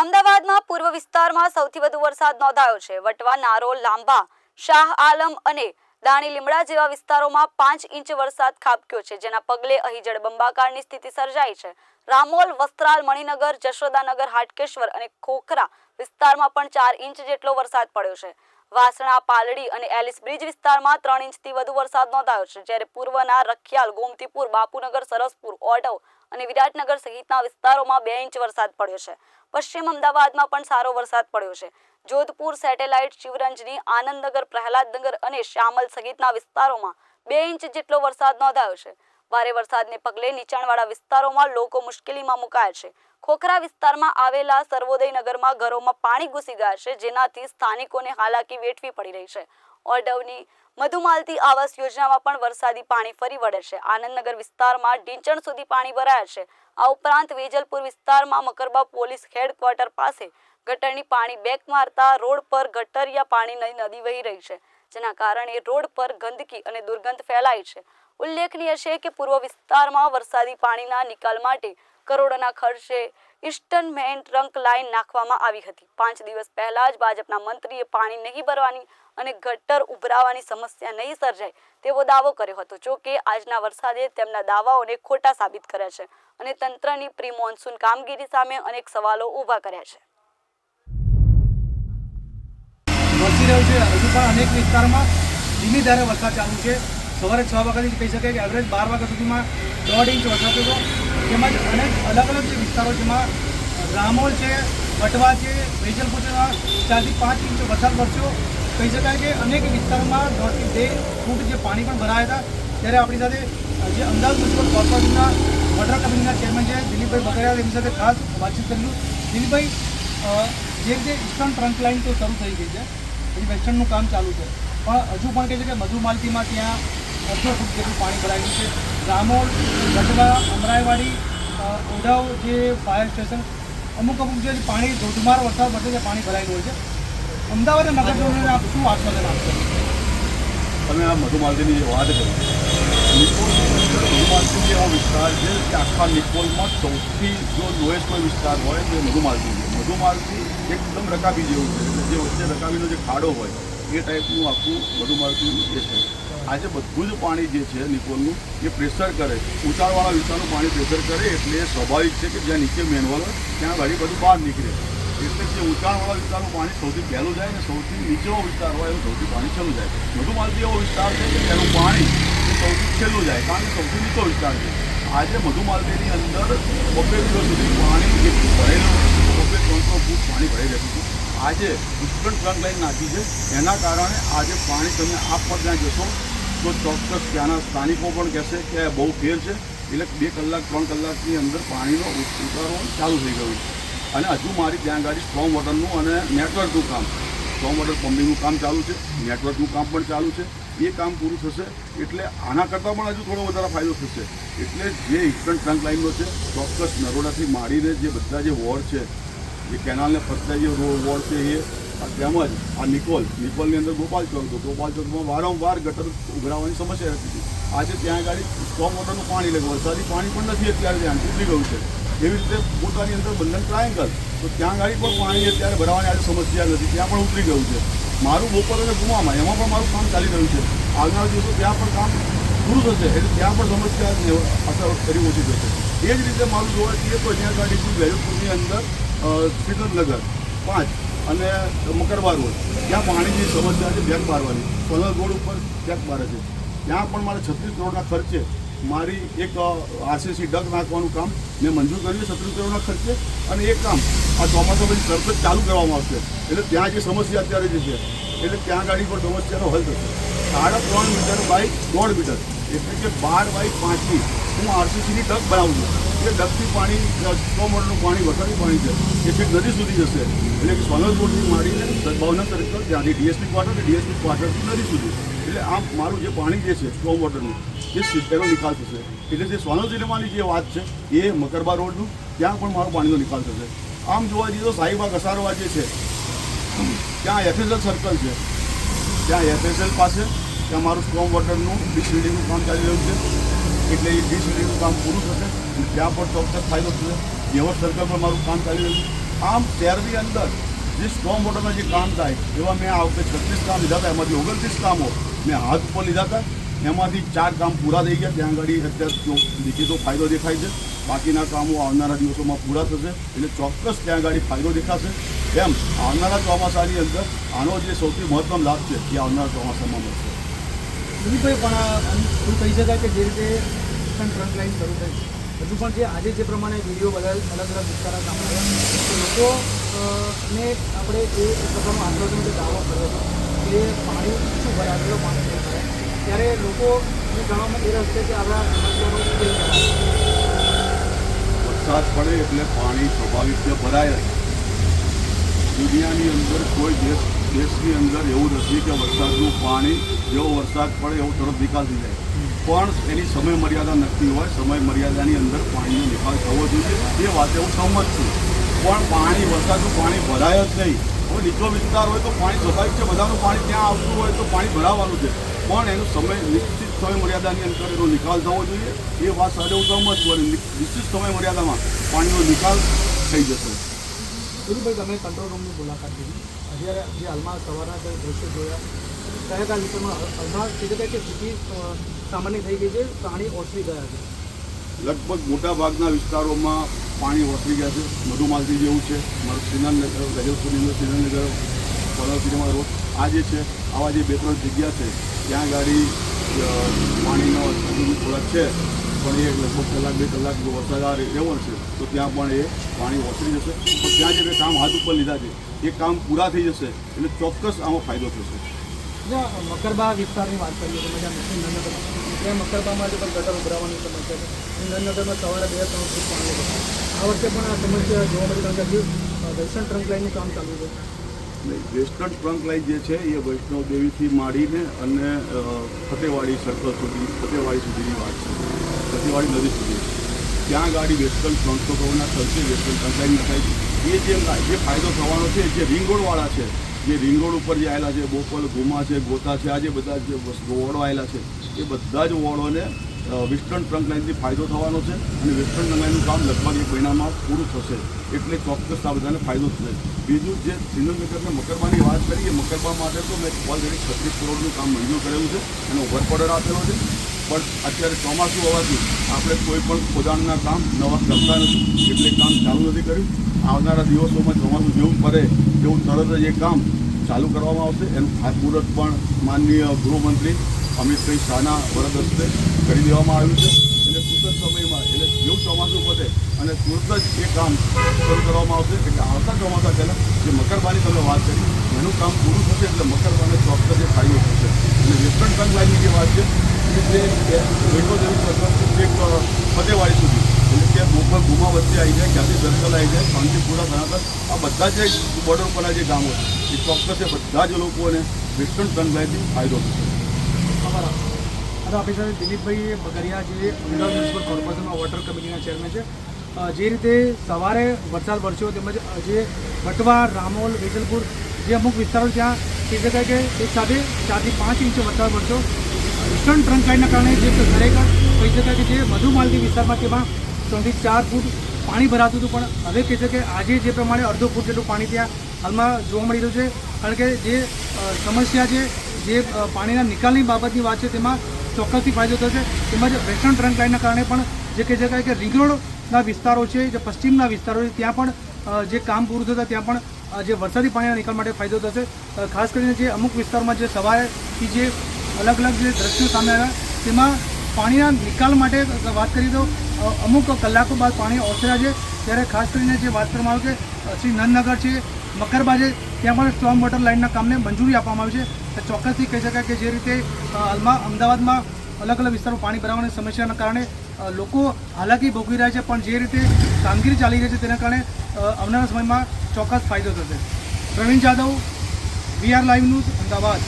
અમદાવાદમાં પૂર્વ વિસ્તારમાં સૌથી વધુ વરસાદ નોંધાયો છે. વટવા, નારોલ, લાંબા, શાહ આલમ અને દાણી લીમડા જેવા વિસ્તારોમાં પાંચ ઇંચ વરસાદ ખાબક્યો છે, જેના પગલે અહીં જળબંબાકારની સ્થિતિ સર્જાઈ છે. રામોલ, વસ્ત્રાલ, મણિનગર, જશોદાનગર, હાટકેશ્વર અને ખોખરા વિસ્તારમાં પણ ચાર ઇંચ જેટલો વરસાદ પડ્યો છે. વાસણા, પાલડી અને એલિસ બ્રિજ વિસ્તારમાં ત્રણ ઇંચથી વધુ વરસાદ નોંધાયો છે, જ્યારે પૂર્વના રખિયાલ, ગોમતીપુર, બાપુનગર, સરસપુર, ઓઢવ અને વિરાટનગર સહિતના વિસ્તારોમાં બે ઇંચ વરસાદ પડ્યો છે. પશ્ચિમ અમદાવાદમાં પણ સારો વરસાદ પડ્યો છે. જોધપુર સેટેલાઇટ શિવરંજની, આનંદનગર, પ્રહલાદનગર અને શ્યામલ સહિતના વિસ્તારોમાં બે ઇંચ જેટલો વરસાદ નોંધાયો છે. ભારે વરસાદને પગલે નીચાણવાળા વિસ્તારોમાં લોકો મુશ્કેલીમાં મુકાયા છે. ખોખરા વિસ્તારમાં આવેલા સર્વોદય નગરમાં ઘરોમાં પાણી ઘૂસી ગયા છે. જેનાથી સ્થાનિકોને હાલાકી વેઠવી પડી રહી છે. ઓરડવની મધુમાલતી આવાસ યોજનામાં પણ વરસાદી પાણી ફરી વળે છે. આનંદનગર વિસ્તારમાં ઢીંચણ સુધી પાણી ભરાયા છે. આ ઉપરાંત વેજલપુર વિસ્તારમાં મકરબા પોલીસ હેડક્વાર્ટર પાસે ગટરની પાણી બેક મારતા રોડ પર ગટરિયા પાણીની નદી વહી રહી છે, જેના કારણે રોડ પર ગંદકી અને દુર્ગંધ ફેલાઈ છે. ઉલ્લેખનીય છે કે પૂર્વ વિસ્તારમાં વરસાદી પાણીના નિકાલ માટે કરોડોના ખર્ચે ઇસ્ટર્ન મેઇન ટ્રંક લાઇન નાખવામાં આવી હતી. પાંચ દિવસ પહેલા જ ભાજપના મંત્રીએ પાણી નહીં ભરવાની અને ગટર ઉભરાવાની સમસ્યા નહીં સર્જાય તેવો દાવો કર્યો હતો. જો કે આજના વરસાદે તેમના દાવાઓને ખોટા સાબિત કર્યા છે અને તંત્રની પ્રી મોન્સૂન કામગીરી સામે અનેક સવાલો ઊભા કર્યા છે. ધીમી ધારે વરસાદ ચાલુ છે. સવારે છ વાગ્યાથી કહી શકાય કે એવરેજ બાર વાગ્યા સુધીમાં દોઢ ઇંચ વરસાદ થયો તેમજ અનેક અલગ અલગ જે વિસ્તારો જેમાં રામોલ છે વટવા છે, વેજલપુર છે ચારથી પાંચ ઇંચ વરસાદ વરસ્યો. કહી શકાય કે અનેક વિસ્તારોમાં દોઢથી બે ફૂટ જે પાણી પણ ભરાયા હતા. ત્યારે આપણી સાથે જે અમદાવાદ મ્યુનિસિપલ કોર્પોરેશનના વોટર કંપનીના ચેરમેન છે, દિલીપભાઈ બકરિયા તેમની સાથે ખાસ વાતચીત કરેલું દિલીપભાઈ જે જે ઇસ્ટર્ન ટ્રંક લાઇન તો શરૂ થઈ ગઈ છે એ વેસ્ટર્નનું કામ ચાલુ છે. પણ હજુ પણ કહે છે કે મધુમાલતીમાં ત્યાં અડધો ફૂટ જેટલું પાણી ભરાયેલું છે. રામોલ ગઢવા અમરાઈવાડી અ, જે ફાયર સ્ટેશન અમુક અમુક જે પાણી ધોધમાર વરસાદ વચ્ચે જે પાણી ભરાયેલું હોય છે. અમદાવાદ નગરજનોને આપ શું આશ્વાસન આપશો? તમે આ મધુમાલતીની જે વાત કરી મધુમાલતી એવો વિસ્તાર છે કે આખા નિકોલમાં સૌથી જો લોએસ્ટ કોઈ વિસ્તાર હોય તો મધુમાલતી છે. મધુમાલતી એકદમ રકાબી જેવું છે જે વચ્ચે રકાબીનો જે ખાડો હોય એ ટાઈપનું આખું મધુમાલતીનું એ છે. આજે બધું જ પાણી જે છે નિકોલનું, એ પ્રેશર કરે ઊંચાણવાળા વિસ્તારનું પાણી પ્રેશર કરે એટલે સ્વાભાવિક છે કે જ્યાં નીચે મેનવલ હોય, ત્યાં ગાડી બધું બહાર નીકળે. એટલે જે ઊંચાણવાળા વિસ્તારનું પાણી સૌથી પહેલું જાય ને સૌથી નીચેનો વિસ્તાર હોય, એનું સૌથી પાણી છેલ્લું જાય. મધુમાલતી એવો વિસ્તાર છે કે તેનું પાણી સૌથી છેલ્લું જાય, કારણ કે સૌથી નીચો વિસ્તાર છે. આજે મધુમાલતીની અંદર બબ્બે દિવસ સુધી પાણી જેટલું ભરેલું બબ્બે ત્રણસો ફૂટ પાણી ભરાઈ રહ્યું હતું. આજે ઇસ્ટર્ન ટ્રંક લાઈન નાખી છે, એના કારણે આજે પાણી તમે આ ત્યાં જશો તો ચોક્કસ ત્યાંના સ્થાનિકો પણ કહેશે કે બહુ ફેર છે. એટલે બે કલાક, ત્રણ કલાકની અંદર પાણીનો ઉતારો ચાલુ થઈ ગયું છે. અને હજુ મારી ત્યાં ગાડી સ્ટ્રોંગ વોટરનું અને નેટવર્કનું કામ. સ્ટ્રોંગ વોટર પમ્પિંગનું કામ ચાલુ છે. નેટવર્કનું કામ પણ ચાલુ છે. એ કામ પૂરું થશે એટલે આના કરતાં પણ હજુ થોડો વધારે ફાયદો થશે. એટલે જે ઇસ્ટર્ન ટ્રંક લાઇનનો છે, ચોક્કસ નરોડાથી માંડીને જે બધા જે વોર્ડ છે, જે કેનાલને ફરતા જે રોડ વોર્ડ છે એ તેમજ આ નિકોલ, નિકોલની અંદર ગોપાલ ચોક હતો ગોપાલ ચોકમાં વારંવાર ગટર ઉભરાવાની સમસ્યા હતી. આજે ત્યાં ગાડી સ્ટ્રોંગ વોટરનું પાણી એટલે વરસાદી પાણી પણ નથી અત્યારે ત્યાં ઉતરી ગયું છે. એવી રીતે પોતાની અંદર બંધન ટ્રાયંગલ તો ત્યાં ગાડી પણ પાણી અત્યારે ભરાવાની આજે સમસ્યા નથી. ત્યાં પણ ઉતરી ગયું છે. મારું બપોર અને ગુમામાં, એમાં પણ મારું કામ ચાલી રહ્યું છે. આગળના દિવસો ત્યાં પણ કામ પૂરું થશે. એટલે ત્યાં પણ સમસ્યા અસર કરી ઓછી થશે. એ જ રીતે મારું જોવા જઈએ તો ત્યાં ગાડી વેજલપુરની અંદર શ્રીનગર પાંચ અને મકરવા રોડ ત્યાં પાણીની સમસ્યા છે બેગ મારવાની. પલર રોડ ઉપર બેક મારે છે. ત્યાં પણ મારે છત્રીસ કરોડના ખર્ચે મારી એક આરસીસી ડગ નાખવાનું કામ મેં મંજૂર કર્યું, છત્રીસ કરોડના ખર્ચે. અને એક કામ, આ ચોમાસા પછી તરત જ ચાલુ કરવામાં આવશે. એટલે ત્યાં જે સમસ્યા અત્યારે જે છે, એટલે ત્યાં ગાડી પર સમસ્યાનો હલ થશે. સાડા ત્રણ મીટર બાય દોઢ મીટર. એટલે કે બાર બાય પાંચની હું આરસીસીની ડગ બનાવું છું. એ ડગથી પાણી સો મોટરનું પાણી વરસાદી પાણી છે. એ છેક નદી સુધી જશે. એટલે કે સોનલ રોડથી માંડીને ભાવનગર તરીકે ત્યાંથી ડીએસપી ક્વાર્ટર ડીએસપી ક્વાર્ટરથી નદી સુધી. એટલે આમ મારું જે પાણી જે છે સ્ટ્રોમ વોટરનું એ સિત્તેરનો નિકાલ થશે. એટલે જે સોનલ જિલ્લામાંની જે વાત છે, એ મકરબા રોડનું, ત્યાં પણ મારું પાણીનો નિકાલ થશે. આમ જોવા જઈએ તો સાહીબા કસારવા જે છે, ત્યાં એફએસએલ સર્કલ છે. ત્યાં એફએસએલ પાસે, ત્યાં મારું સ્ટ્રોમ વોટરનું ડિસ્ટ્રીડિંગનું કામ ચાલી રહ્યું છે. એટલે એ ડિસબિલ્ડિંગનું કામ પૂરું થશે અને ત્યાં પણ ચોક્કસ ફાયદો થશે. જેવા સર્કલ પર મારું કામ ચાલી રહ્યું આમ શહેરની અંદર જે સ્ટોમ વોટરના જે કામ થાય, એવા મેં આ વખતે છત્રીસ કામ લીધા હતા. એમાંથી ઓગણત્રીસ કામો મેં હાથ ઉપર લીધા હતા. એમાંથી ચાર કામ પૂરા થઈ ગયા. ત્યાં આગળ અત્યારે દેખીતો ફાયદો દેખાય છે. બાકીના કામો આવનારા દિવસોમાં પૂરા થશે. એટલે ચોક્કસ ત્યાં આગળ ફાયદો દેખાશે. એમ આવનારા ચોમાસાની અંદર આનો જે સૌથી મહત્ત્વનો લાભ છે, એ આવનારા ચોમાસામાં મળશે. દિલીપભાઈ પણ આ શું કહી શકાય કે જે રીતે ટ્રંક લાઈન શરૂ થઈ. હજુ પણ જે આજે જે પ્રમાણે વીડિયો બધા અલગ અલગ વિસ્તારના સામે લોકો ને આપણે એ પ્રકારનો પ્રકારનું આંદોલન જે દાવો કર્યો હતો કે પાણી શું ભરાય આટલું પાણી ત્યારે લોકો જાણવામાં એ રસ્તે કે આપણા વરસાદ પડે એટલે પાણી સ્વાભાવિક ભરાય દુનિયાની અંદર કોઈ દેશ દેશની અંદર એવું નથી કે વરસાદનું પાણી, જેવો વરસાદ પડે એવો તરત નિકાલ થઈ જાય. પણ એની સમય મર્યાદા નક્કી હોય, સમય મર્યાદાની અંદર પાણીનો નિકાલ થવો જોઈએ. એ વાતે હું સહમત છું. પણ પાણી, વરસાદનું પાણી ભરાય જ નહીં. હવે નીચો વિસ્તાર હોય તો પાણી સ્વાભાવિક છે, બધાનું પાણી ત્યાં આવતું હોય તો પાણી ભરાવાનું છે. પણ એનો સમય, નિશ્ચિત સમય મર્યાદાની અંદર એનો નિકાલ થવો જોઈએ. એ વાત સાથે હું સહમત છું. નિશ્ચિત સમય મર્યાદામાં પાણીનો નિકાલ થઈ જશે. દિલીપભાઈ તમે કંટ્રોલ રૂમની મુલાકાત લીધી. અત્યારે જે હાલમાં સવારના જે દ્રશ્યો જોયા કયા કયા વિસ્તારમાં હાલમાં કીધું કે સ્થિતિ સામાન્ય થઈ ગઈ છે, પાણી ઓસરી ગયા છે. લગભગ મોટા ભાગના વિસ્તારોમાં પાણી ઓસરી ગયા છે. મધુમાલતી જેવું છે. મારું શ્રીનગર ગજલ સુધીનું શ્રીનગર પલાવ રોડ. આ જે છે, આવા જે બે ત્રણ જગ્યા છે, ત્યાં ગાડી પાણીનો થોડાક છે. પણ એ લગભગ કલાક બે કલાક જો વરસાદ આ રહેવો છે તો ત્યાં પણ એ પાણી ઓસરી જશે. તો ત્યાં જે કામ હાથ ઉપર લીધા છે એ કામ પૂરા થઈ જશે એટલે ચોક્કસ આમાં ફાયદો થશે. મકરબા વિસ્તારની વાત કરીએ તો જ્યાં ત્યાં મકરબામાં જે પણ ગટર ઉભરાવાની સમસ્યા છે. નંદનગરમાં સવારે બે ત્રણ ફૂટ પાણી આ વર્ષે પણ આ સમસ્યા જોવા મળી કારણ કે દર્શન ટ્રંક લાઈનનું કામ ચાલુ છે. વેસ્ટર્ન ટ્રંક લાઇન જે છે એ વૈષ્ણવ દેવીથી માંડીને અને ફતેવાડી સર્કલ સુધી ફતેવાડી સુધીની વાત છે. ફતેવાડી નદી સુધી. ત્યાં ગાડી વેસ્ટર્ન ત્રણસો કરોડના ખર્ચે વેસ્ટર્ન ટ્રંક નખાય છે. એ જે જે ફાયદો થવાનો છે, જે રિંગરોડવાળા છે, જે રિંગ ઉપર જે આવેલા છે, બોપલ ગુમા છે, ગોતા છે, આ જે બધા જે વોર્ડો આવેલા છે, એ બધા જ વોર્ડોને વેસ્ટર્ન ટ્રંક લાઇનથી ફાયદો થવાનો છે અને વેસ્ટર્ન લાઇનનું કામ લગભગ એક મહિનામાં પૂરું થશે. એટલે ચોક્કસ આ બધાને ફાયદો થશે બીજું જે શ્રીનગરને મકરબાની વાત કરી, એ મકરબા માટે તો મેં ઓલરેડી છત્રીસ કરોડનું કામ મંજૂર કરેલું છે એનો વર્ક ઓર્ડર આપેલો છે. પણ અત્યારે ચોમાસું હોવાથી આપણે કોઈ પણ ખોદાણના કામ નવા કરતા નથી. એટલે કામ ચાલુ નથી કર્યું. આવનારા દિવસોમાં ચોમાસું જેવું પડે એવું તરત જ એ કામ ચાલુ કરવામાં આવશે. એનું ખાતમુહૂર્ત પણ માનનીય ગૃહમંત્રી અમિતભાઈ શાહના વરદ હસ્તે કરી દેવામાં આવ્યું છે. એટલે ટૂંક જ સમયમાં, એટલે જેવું ચોમાસું પતે અને તુરંત જ એ કામ શરૂ કરવામાં આવશે, એટલે આવતા ચોમાસા પહેલાં જે મકરબાની તમે વાત કરી, એનું કામ પૂરું થશે એટલે મકરબાને ચોક્કસ એ ફાયદો થશે અને વેસ્ટર્ન ટંગ લાઇનની જે વાત છે જે મેટ્રો જેવું ફતેવાડી સુધી એટલે કે બોપલ ગુમા વચ્ચે આવી જાય ક્યાંથી સર્કલ આવી જાય શાંતિપુરા બનાવતા આ બધા જે બોર્ડર ઉપરના જે ગામો છે એ ચોક્કસ એ બધા જ લોકોને વેસ્ટર્ન ટંગ લાઇનથી ફાયદો થશે આપણી સાથે દિલીપભાઈ બગરિયા જે અમદાવાદ મ્યુનિસિપલ કોર્પોરેશનમાં વોટર કમિટીના ચેરમેન છે. જે રીતે સવારે વરસાદ વરસ્યો તેમજ જે વટવા રામોલ, વેજલપુર જે અમુક વિસ્તારો ત્યાં કહી શકાય કે એક સાથે ચારથી પાંચ ઇંચ વરસાદ વરસ્યો. ઇસ્ટર્ન ટ્રંક લાઇનના કારણે જે ખરેખર કહી શકાય કે જે વધુ માલતી વિસ્તારમાં તેમાં ત્રણથી ચાર ફૂટ પાણી ભરાતું હતું. પણ હવે કહે છે કે આજે જે પ્રમાણે અડધો ફૂટ જેટલું પાણી ત્યાં હાલમાં જોવા મળી રહ્યું છે. કારણ કે જે સમસ્યા છે, જે પાણીના નિકાલની બાબતની વાત છે, તેમાં ચોક્કસથી ફાયદો થશે તેમજ વેસ્ટર્ન ટ્રંક લાઇનના કારણે પણ જે કહી શકાય કે રિંગ રોડના વિસ્તારો છે, જે પશ્ચિમના વિસ્તારો છે, ત્યાં પણ જે કામ પૂરું થતાં ત્યાં પણ જે વરસાદી પાણીના નિકાલ માટે ફાયદો થશે. ખાસ કરીને જે અમુક વિસ્તારમાં જે સવારેથી જે અલગ અલગ જે દ્રશ્યો સામે આવ્યા, તેમાં પાણીના નિકાલ માટે વાત કરીએ તો અમુક કલાકો બાદ પાણી ઓસર્યા છે. ત્યારે ખાસ કરીને જે વાત કરવામાં આવે કે શ્રી નંદનગર છે મકરબા છે ત્યાં પણ સ્ટ્રોંગ વોટર લાઇનના કામને મંજૂરી આપવામાં આવી છે. ચોક્કસથી કહી શકાય કે જે રીતે હાલમાં અમદાવાદમાં અલગ અલગ વિસ્તારો પાણી ભરાવાની સમસ્યાના કારણે લોકો હાલાકી ભોગવી રહ્યા છે. પણ જે રીતે કામગીરી ચાલી રહી છે તેના કારણે આવનારા સમયમાં ચોક્કસ ફાયદો થશે. Pravin Jadav VR live news Ahmedabad.